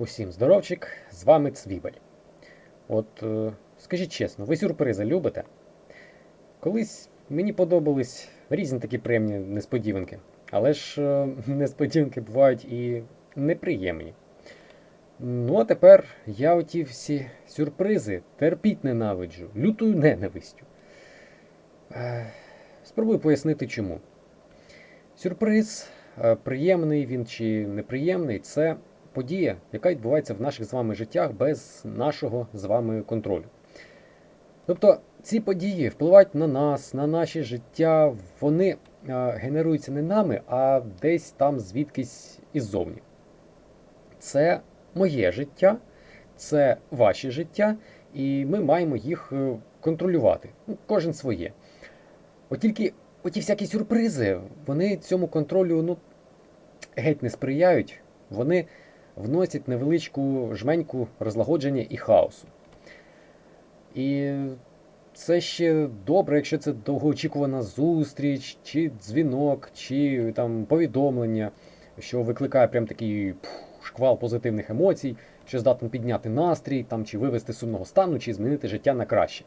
Усім здоровчик, з вами Цвібель. От е, скажіть чесно, ви сюрпризи любите? Колись мені подобались різні такі приємні несподіванки, але ж е, несподіванки бувають і неприємні. Ну, а тепер я оті всі сюрпризи терпіть ненавиджу, лютою ненавистю. Е, Спробую пояснити чому. Сюрприз, приємний він чи неприємний, це подія, яка відбувається в наших з вами життях без нашого з вами контролю. Тобто ці події впливають на нас, на наше життя, вони е, генеруються не нами, а десь там звідкись іззовні. Це моє життя, це ваше життя, і ми маємо їх е, контролювати. Ну, Кожен своє. От тільки оті всякі сюрпризи, вони цьому контролю ну, геть не сприяють, вони вносять невеличку жменьку розлагодження і хаосу. І це ще добре, якщо це довгоочікувана зустріч, чи дзвінок, чи там повідомлення, що викликає прям такий шквал позитивних емоцій, що здатен підняти настрій, там, чи вивести сумного стану, чи змінити життя на краще.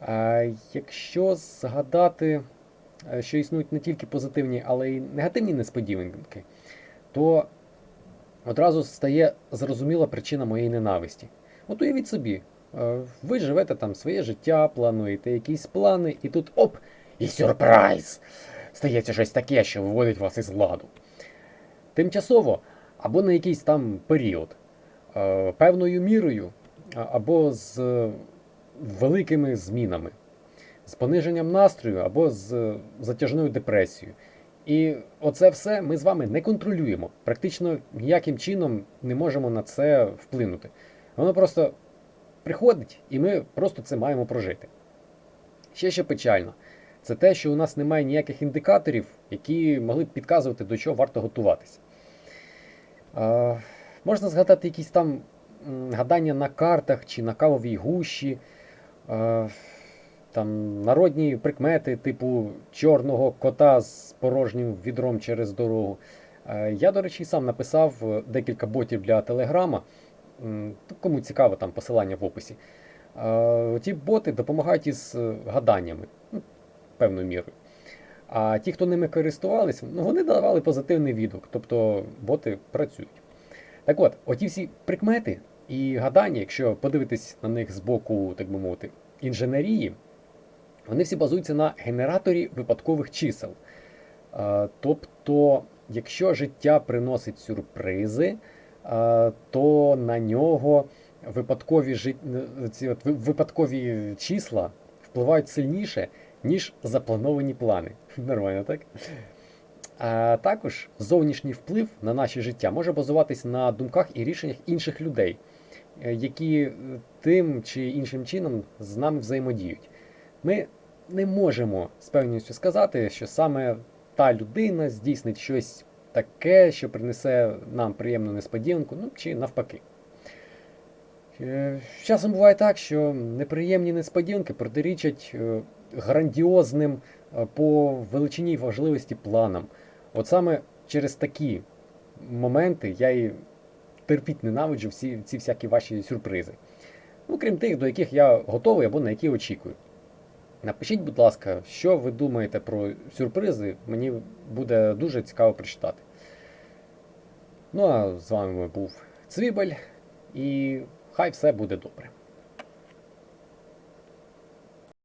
А якщо згадати, е, що існують не тільки позитивні, але й негативні несподіванки, то одразу стає зрозуміла причина моєї ненависті. От уявіть собі, е, ви живете там своє життя, плануєте якісь плани, і тут оп! І сюрприз! Стається щось таке, що виводить вас із ладу. Тимчасово або на якийсь там період, е, певною мірою, або з великими змінами, з пониженням настрою або з затяжною депресією. І оце все ми з вами не контролюємо. Практично ніяким чином не можемо на це вплинути. Воно просто приходить, і ми просто це маємо прожити. Ще що печально, це те, що у нас немає ніяких індикаторів, які могли б підказувати, до чого варто готуватися. Е, можна згадати якісь там гадання на картах чи на кавовій гущі, е, там народні прикмети, типу чорного кота з порожнім відром через дорогу. Е, я, до речі, сам написав е, декілька ботів для Телеграма. Кому цікаво, там посилання в описі. Е, Ті боти допомагають із гаданнями, ну, певною мірою. А ті, хто ними користувалися, ну, вони давали позитивний відгук, тобто боти працюють. Так от, оті всі прикмети і гадання, якщо подивитись на них з боку, так би мовити, інженерії, вони всі базуються на генераторі випадкових чисел. Е, Тобто, якщо життя приносить сюрпризи, е, то на нього випадкові, жит... ці от випадкові числа впливають сильніше, ніж заплановані плани. Нормально, так? А також зовнішній вплив на наше життя може базуватись на думках і рішеннях інших людей, е, які е, тим чи іншим чином з нами взаємодіють. Ми не можемо з певністю сказати, що саме та людина здійснить щось таке, що принесе нам приємну несподіванку, ну чи навпаки. Е, Часом буває так, що неприємні несподіванки протирічать е, грандіозним е, по величині й важливості планам. От саме через такі моменти я і терпіть ненавиджу всі ці всякі ваші сюрпризи. Ну, крім тих, до яких я готовий або на які очікую. Напишіть, будь ласка, що ви думаєте про сюрпризи, мені буде дуже цікаво прочитати. Ну а з вами був Цвібель, і хай все буде добре.